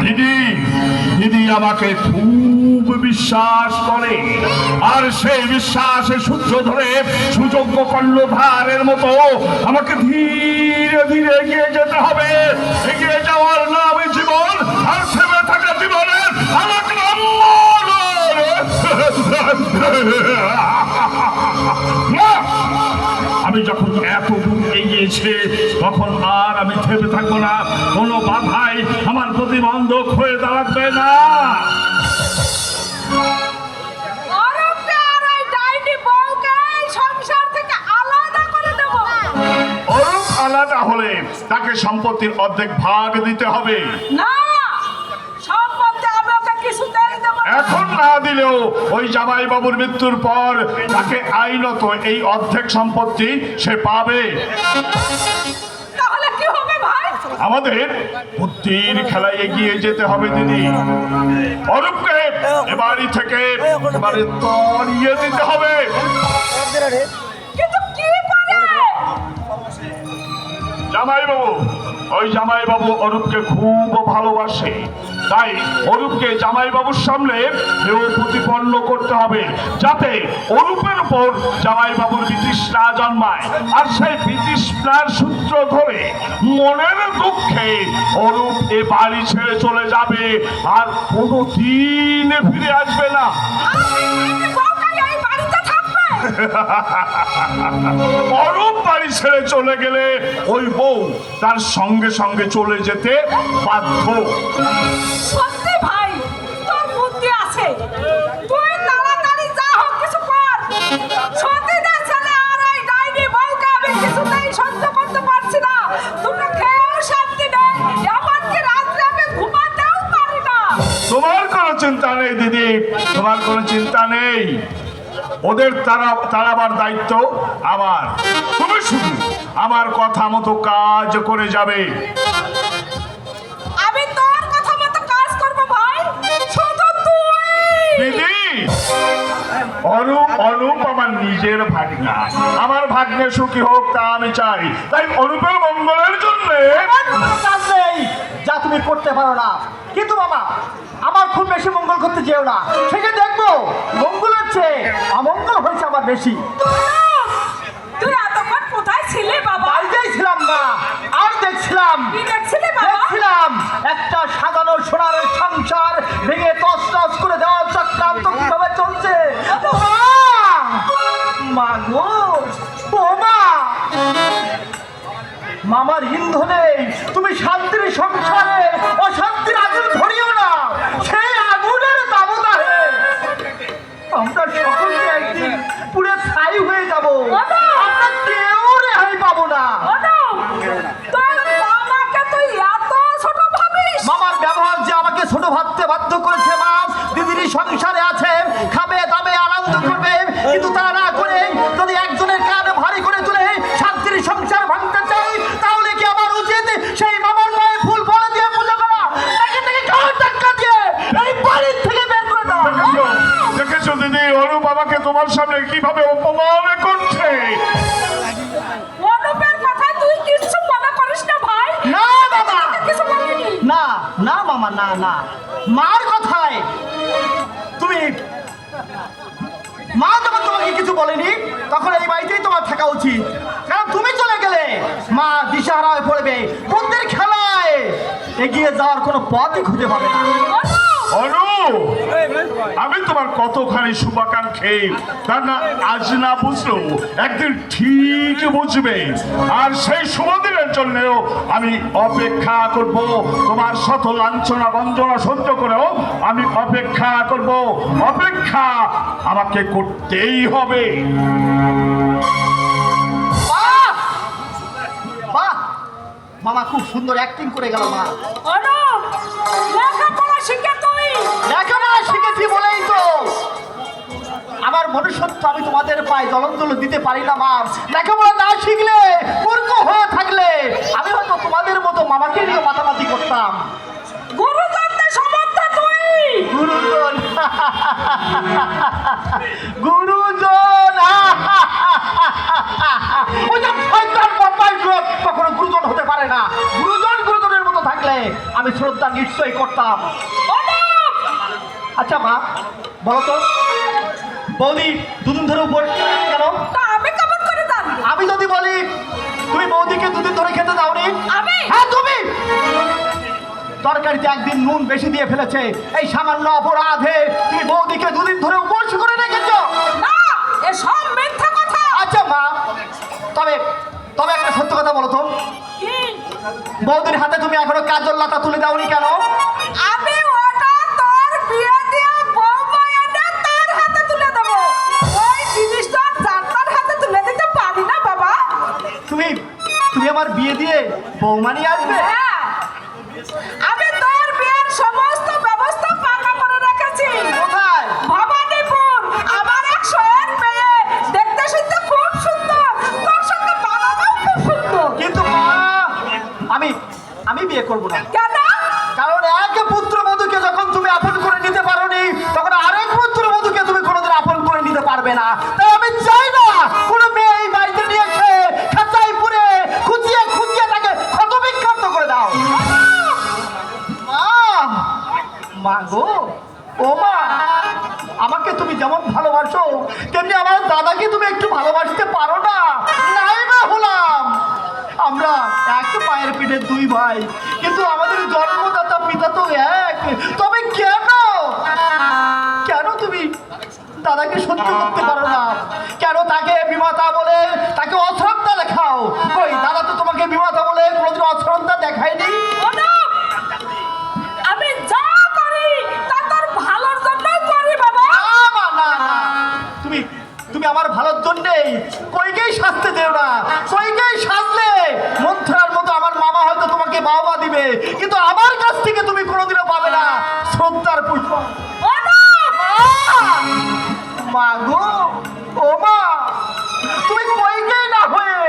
দিদি দিদি আমাকে খুব বিশ্বাস করে আর সেই বিশ্বাসে সূত্র ধরে সুযোগ্য কর্ণধারের মতো আমাকে ধীরে ধীরে এগিয়ে যেতে হবে এগিয়ে যাওয়ার নামে জীবন আর থেমে থাকা জীবনের আমাকে না! আমি যখন এত দূর এগিয়েছে তখন আর আমি থেমে থাকব না। কোনো বাধাই আমার প্রতিবন্ধক হয়ে দাঁড়াবে না। আলাদা হলে তাকে সম্পত্তির অর্ধেক ভাগ দিতে হবে। না এখন না দিলেও ওই জামাই বাবুর মৃত্যুর পর তাকে আইনত এই অর্ধেক সম্পত্তি সে পাবে। আমাদের বুদ্ধির খেলায় এগিয়ে যেতে হবে দিদি। অরূপকে এ বাড়ি থেকে এবারে তরিয়ে দিতে হবে। করে? জামাইবাবু ওই জামাইবাবু অরূপকে খুব ভালোবাসে। তাই অরূপকে জামাইবাবুর সামনে কেউ প্রতিপন্ন করতে হবে, যাতে অরূপের উপর জামাইবাবুর বিতৃষ্ণা জন্মায়। আর সেই বিতৃষ্ণার সূত্র ধরে মনের দুঃখে অরূপ এ বাড়ি ছেড়ে চলে যাবে, আর কোনো দিনে ফিরে আসবে না। অরূপ বাড়ি ছেড়ে চলে গেলে ওই বউ তার সঙ্গে সঙ্গে চলে যেতে বাধ্য। সত্যি ভাই তোর বুদ্ধি আছে। তুই তাড়াতাড়ি যা হোক কিছু কর। সতীদের ছেলে আর এই ডাইনি বউকে আমি কিছুতেই সহ্য করতে পারছি না। তোমরা খেয়েও শান্তি নেই। এমনকি রাত্রে আমি ঘুমাতেও পারি না। তোমার কোনো চিন্তা নেই দিদি। তোমার কোনো চিন্তা নেই। ওদের তারা তাড়াবার দায়িত্ব আমার। তুমি শুধু আমার কথা মতো কাজ করে যাবে। আমি তোর কথা মতো কাজ করব ভাই। শুধু তুই। দিদি! অনুপ অনুপ আমার নিজের ভাগ্না। আমার ভাগ্নে সুখী হোক তা আমি চাই। তাই অনুপের মঙ্গলের জন্য যা তুমি করতে পারো না। কিন্তু বাবা আমার খুব বেশি মঙ্গল করতে যেও না। সেটা দেখব মঙ্গল হচ্ছে? অমঙ্গল হয়েছে আমার বেশি। তুই এতক্ষণ কোথায় ছিলে বাবা? বাড়িতেই ছিলাম না। আর দেখছিলাম। দেখছিলাম একটা সাজানো সোনার সংসার ভেঙে তস তস করে দেওয়ার চক্রান্ত কীভাবে চলছে? মা! মা গো! ও মা! মামার ইন্ধনে তুমি শান্তির সংসারে সংসারে আছে খাবে দাবে আনন্দ করবে কিন্তু তা না করে যদি একজনের কানে ভারী করে তুলে শান্তির সংসার ভাঙতে চাই তাহলে কি আমার উচিত সেই মামার পায়ে ফুল ফলে দিয়ে পুজো করা? তাকে থেকে খাওয়ার টাকা দিয়ে? এই বাড়ির থেকে বের করে দেওয়া দেখেছ দিদি অনুপ আমাকে তোমার সামনে কীভাবে অপমান করছে? অনুপের কথা তুই কিছু করিস না ভাই। না বাবা। না না মামা না না। মার কথায় মা যখন তোমাকে কিছু বলেনি, তখন এই বাড়িতেই তোমার থাকা উচিত। কারণ তুমি চলে গেলে মা দিশাহারায় পড়বে। বন্ধের খেলায় এগিয়ে যাওয়ার কোনো পথই খুঁজে পাবে না। কতখানি শুভাকাঙ্ক্ষী? তা না আজ না বুঝলেও একদিন ঠিক বুঝবে। আর সেই শুভ দিনের জন্যও আমি অপেক্ষা করব। তোমার শত লাঞ্ছনা বঞ্চনা সহ্য করেও আমি অপেক্ষা করব। অপেক্ষা আমাকে করতেই হবে। বাহ! বাহ! মামা খুব সুন্দর অ্যাক্টিং করে গেল মা। মনুষ্যত্ব আমি তোমাদের পায়ে জলঞ্জল দিতে পারি না মা লেখাপড়া না শিখলে মূর্খ হয়ে থাকলে। আমি হয়তো তোমাদের মতো মামাকে নিয়ে মাতামাতি করতাম। গুরুজন। গুরুজন। কখনো গুরুজন হতে পারে না। গুরুজন গুরুজনের মতো থাকলে আমি শ্রদ্ধা নিশ্চয়ই করতাম। আচ্ছা মা বলো তো। বৌদি দুদিন ধরে উপর কেন? আমি কেমন করে জানব? আমি যদি বলি তুমি বৌদিকে দুদিন ধরে খেতে দাওনি? আমি? হ্যাঁ তুমি! তরকারিতে একদিন নুন বেশি দিয়ে ফেলেছে। এই সামান্য অপরাধে তুমি বৌদিকে দুদিন ধরে উপোস করে রেখেছ। না এসব মিথ্যা কথা। আচ্ছা মা তবে তবে একটা সত্য কথা বলো তো। কি? বৌদির হাতে তুমি এখনও কাজল লতা তুলে দাওনি কেন? দিয়ে বৌমা নিয়ে আসবে? হ্যাঁ। আমি তোর বিয়ের সমস্ত ব্যবস্থা পাকা করে রেখেছি। কোথায়? ভবানীপুর। আমার এক শোয়ের মেয়ে। দেখতে শুনতে খুব সুন্দর। তোর সঙ্গে বানানো খুব সুন্দর। কিন্তু মা আমি আমি বিয়ে করব না। কেন? কারণ এক পুত্র মধুকে যখন তুমি আপন করে নিতে পারোনি তখন আরেক পুত্র তুমি কোনোদিন আপন করে নিতে পারবে না। তাই আমি চাই না মা গো, ও মা, আমাকে তুমি যেমন ভালোবাসো, তেমনি আমার দাদাকে তুমি একটু ভালোবাসতে পারো না। নাই না হলাম আমরা এক পায়ের পিঠে দুই ভাই, কিন্তু আমাদের জন্মদাতা পিতা তো এক। তবে কেন? কেন তুমি দাদাকে সহ্য করতে পারো না? কেন তাকে বিমাতা বলে, তাকে অশ্রদ্ধা দেখাও কই, দাদা তো তোমাকে বিমাতা বলে কোনোদিন অশ্রদ্ধা দিবে কিন্তু আমার কাছ থেকে তুমি কোনোদিনও পাবে না। শ্রদ্ধার পুষ্প। মা গো ও মা তুমি কইকেই না হয়ে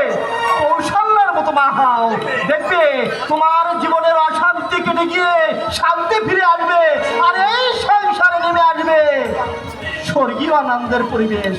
কৌশল্যার মতো মা হও। দেখবে তোমার জীবনের অশান্তি কেটে গিয়ে শান্তি ফিরে আসবে আর এই সংসারে নেমে আসবে। স্বর্গীয় আনন্দের পরিবেশ।